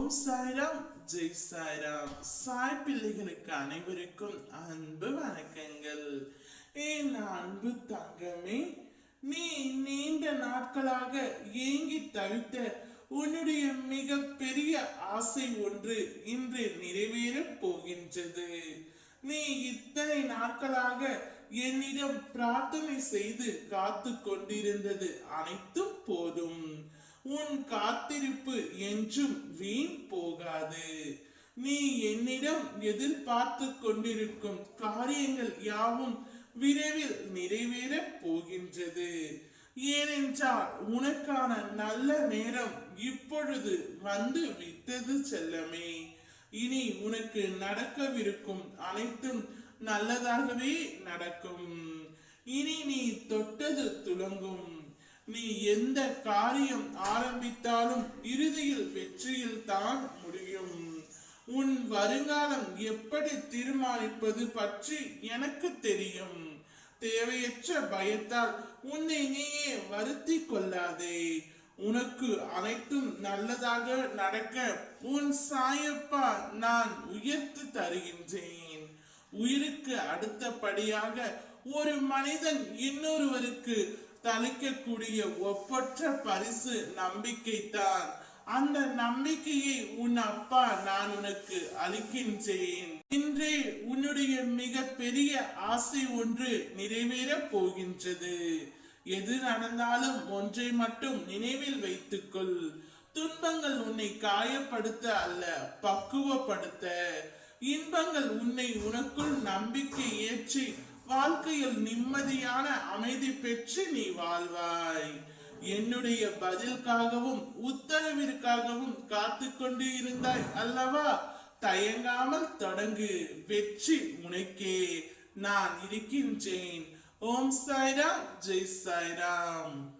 ஓம் சாய்ராம். ஜெய் சாய்ராம். சாய் பிள்ளைகளுக்கு அனைவருக்கும் அன்பு வணக்கங்கள். என் அன்பு தங்கமே நீ நீண்ட நாட்களாக ஏங்கி தவித்த உன்னுடைய மிக பெரிய ஆசை ஒன்று இன்று நிறைவேறப் போகின்றது. நீ இத்தனை நாட்களாக என்னிடம் பிரார்த்தனை செய்து காத்து கொண்டிருந்தது அனைத்தும் போதும். உன் காத்திருப்பு என்றும் வீண் போகாது. நீ என்னிடம் எதிர்பார்த்து கொண்டிருக்கும் காரியங்கள் யாவும் விரைவில் நிறைவேறப் போகின்றது. ஏனென்றால் உனக்கான நல்ல நேரம் இப்பொழுது வந்து விட்டது செல்லமே. இனி உனக்கு நடக்கவிருக்கும் அனைத்தும் நல்லதாகவே நடக்கும். இனி நீ தொட்டது துளங்கும் நீ எந்த காரியம் ஆரம்பித்தாலும் இறுதியில் வெற்றியில் தான் முடியும். உன் வருங்காலம் எப்படி தீர்மானிப்பது பற்றி எனக்கு தெரியும். தேவையற்ற பயத்தால் உன்னை நீயே வருத்தி கொள்ளாதே. உனக்கு அனைத்தும் நல்லதாக நடக்க உன் சாயப்பா நான் உயர்த்து தருகின்றேன். உயிருக்கு அடுத்தபடியாக ஒரு மனிதன் இன்னொருவருக்கு தளிக்கக்கூடிய ஒப்பற்ற பரிசு நம்பிக்கை தான் அந்த நம்பிக்கையை உன் அப்பா நான் உனக்கு அளிக்கின்றேன். இன்றே உன்னுடைய மிக பெரிய ஆசை ஒன்று நிறைவேற போகின்றது. எது நடந்தாலும் ஒன்றை மட்டும் நினைவில் வைத்துக்கொள். துன்பங்கள் உன்னை காயப்படுத்த அல்ல பக்குவப்படுத்த. இன்பங்கள் உன்னை உனக்குள் நம்பிக்கை ஏற்றி வாழ்க்கையில் நிம்மதியான அமைதி பெற்று நீ வாழ்வாய். என்னுடைய பதிலுக்காகவும் உத்தரவிற்காகவும் காத்து கொண்டு இருந்தாய் அல்லவா? தயங்காமல் தொடங்கு வெற்றி உனக்கே. நான் இருக்கின்றேன். ஓம் சாய்ராம் ஜெய் சாய்ராம்.